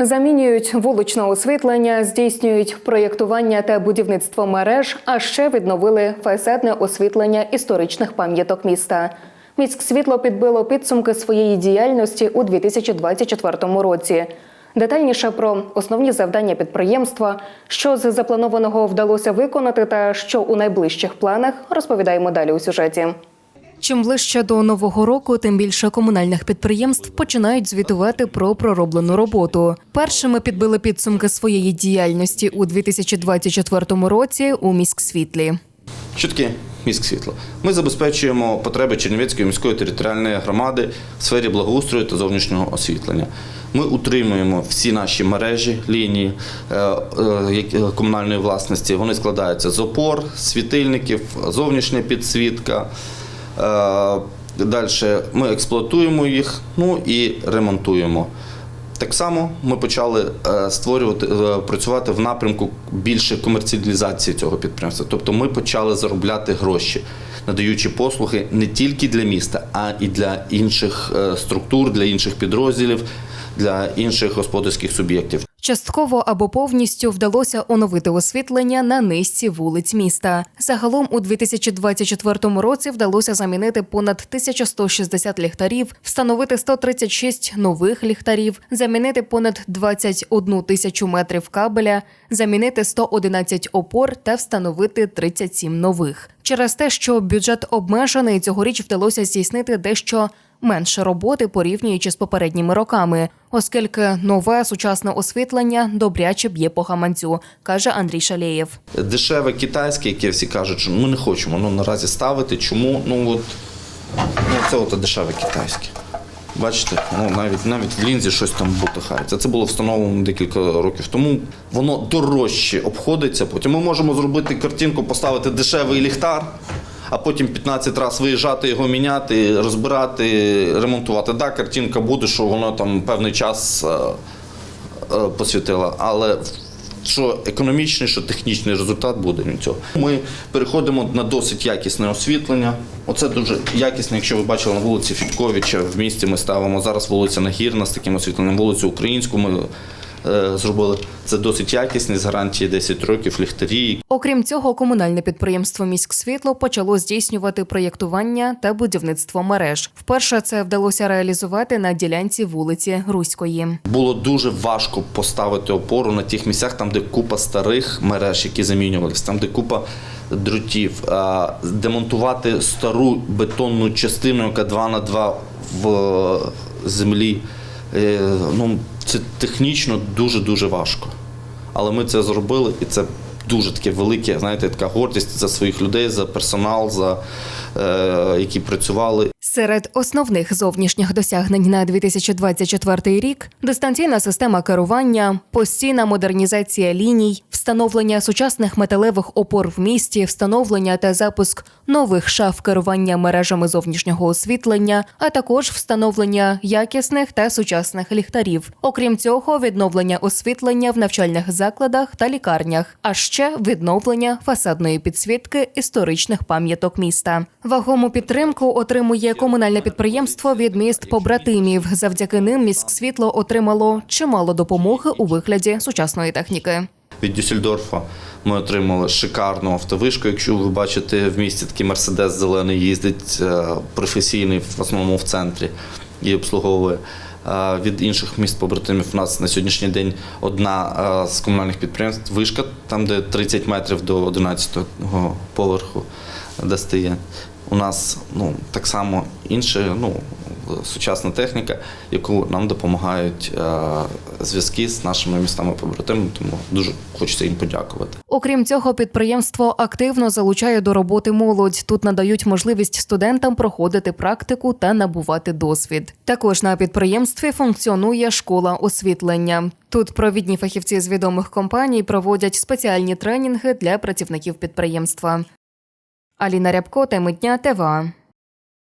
Замінюють вуличне освітлення, здійснюють проєктування та будівництво мереж, а ще відновили фасадне освітлення історичних пам'яток міста. Міськсвітло підбило підсумки своєї діяльності у 2024 році. Детальніше про основні завдання підприємства, що з запланованого вдалося виконати, та що у найближчих планах, розповідаємо далі у сюжеті. Чим ближче до нового року, тим більше комунальних підприємств починають звітувати про пророблену роботу. Першими підбили підсумки своєї діяльності у 2024 році у міськсвітлі. Таке міськ світло? Ми забезпечуємо потреби Чернівецької міської територіальної громади в сфері благоустрою та зовнішнього освітлення. Ми утримуємо всі наші мережі лінії е, е, які- комунальної власності. Вони складаються з опор, світильників, зовнішня підсвітка. Далі ми експлуатуємо їх, ну і ремонтуємо. Так само ми почали е, створювати е, працювати в напрямку більше комерціалізації цього підприємства. Тобто ми почали заробляти гроші, надаючи послуги не тільки для міста, а і для інших е, структур, для інших підрозділів, для інших господарських суб'єктів. Частково або повністю вдалося оновити освітлення на низці вулиць міста. Загалом у 2024 році вдалося замінити понад 1160 ліхтарів, встановити 136 нових ліхтарів, замінити понад 21 тисячу метрів кабеля, замінити 111 опор та встановити 37 нових. Через те, що бюджет обмежений, цьогоріч вдалося здійснити дещо менше роботи порівнюючи з попередніми роками, оскільки нове сучасне освітлення добряче б'є по гаманцю, каже Андрій Шалєєв. Дешеве китайське, яке всі кажуть, що ми не хочемо ну, наразі ставити. Чому? Ну от ну, це от дешеве китайське. Бачите, ну навіть навіть в лінзі щось там бутихається. Це було встановлено декілька років тому. Воно дорожче обходиться. Потім ми можемо зробити картинку, поставити дешевий ліхтар, а потім 15 разів виїжджати, його міняти, розбирати, ремонтувати. Так, картинка буде, що воно там певний час е, е, посвятила, але що економічний, що технічний результат буде від цього. Ми переходимо на досить якісне освітлення. Оце дуже якісне, якщо ви бачили на вулиці Фітковича в місті ми ставимо. Зараз вулиця Нагірна з таким освітленням, вулицю Українську ми зробили. Це досить якісний, з гарантії 10 років, ліхтарі, Окрім цього, комунальне підприємство Міськсвітло почало здійснювати проєктування та будівництво мереж. Вперше це вдалося реалізувати на ділянці вулиці Руської. Було дуже важко поставити опору на тих місцях, там, де купа старих мереж, які замінювалися, там, де купа дротів, демонтувати стару бетонну частину, яка 2 на 2 в е, землі. Е, Ну, це технічно дуже-дуже важко. Але ми це зробили, і це дуже таке велике, знаєте, така гордість за своїх людей, за персонал, за е, які працювали. Серед основних зовнішніх досягнень на 2024 рік дистанційна система керування, постійна модернізація ліній, встановлення сучасних металевих опор в місті, встановлення та запуск нових шаф керування мережами зовнішнього освітлення, а також встановлення якісних та сучасних ліхтарів. Окрім цього, відновлення освітлення в навчальних закладах та лікарнях, а ще відновлення фасадної підсвітки історичних пам'яток міста. Вагому підтримку отримує комунальне підприємство від міст побратимів. Завдяки ним міськсвітло отримало чимало допомоги у вигляді сучасної техніки. Від Дюссельдорфа ми отримали шикарну автовишку. Якщо ви бачите в місті такий мерседес зелений їздить е, професійний, в основному в центрі і обслуговує. Е, Від інших міст побратимів у нас на сьогоднішній день одна е, з комунальних підприємств вишка, там де 30 метрів до 11-го поверху достає. У нас ну, так само інша ну, сучасна техніка, яку нам допомагають е, зв'язки з нашими містами побратимами, тому дуже хочеться їм подякувати. Окрім цього, підприємство активно залучає до роботи молодь. Тут надають можливість студентам проходити практику та набувати досвід. Також на підприємстві функціонує школа освітлення. Тут провідні фахівці з відомих компаній проводять спеціальні тренінги для працівників підприємства. Аліна Рябко, теми дня ТВА.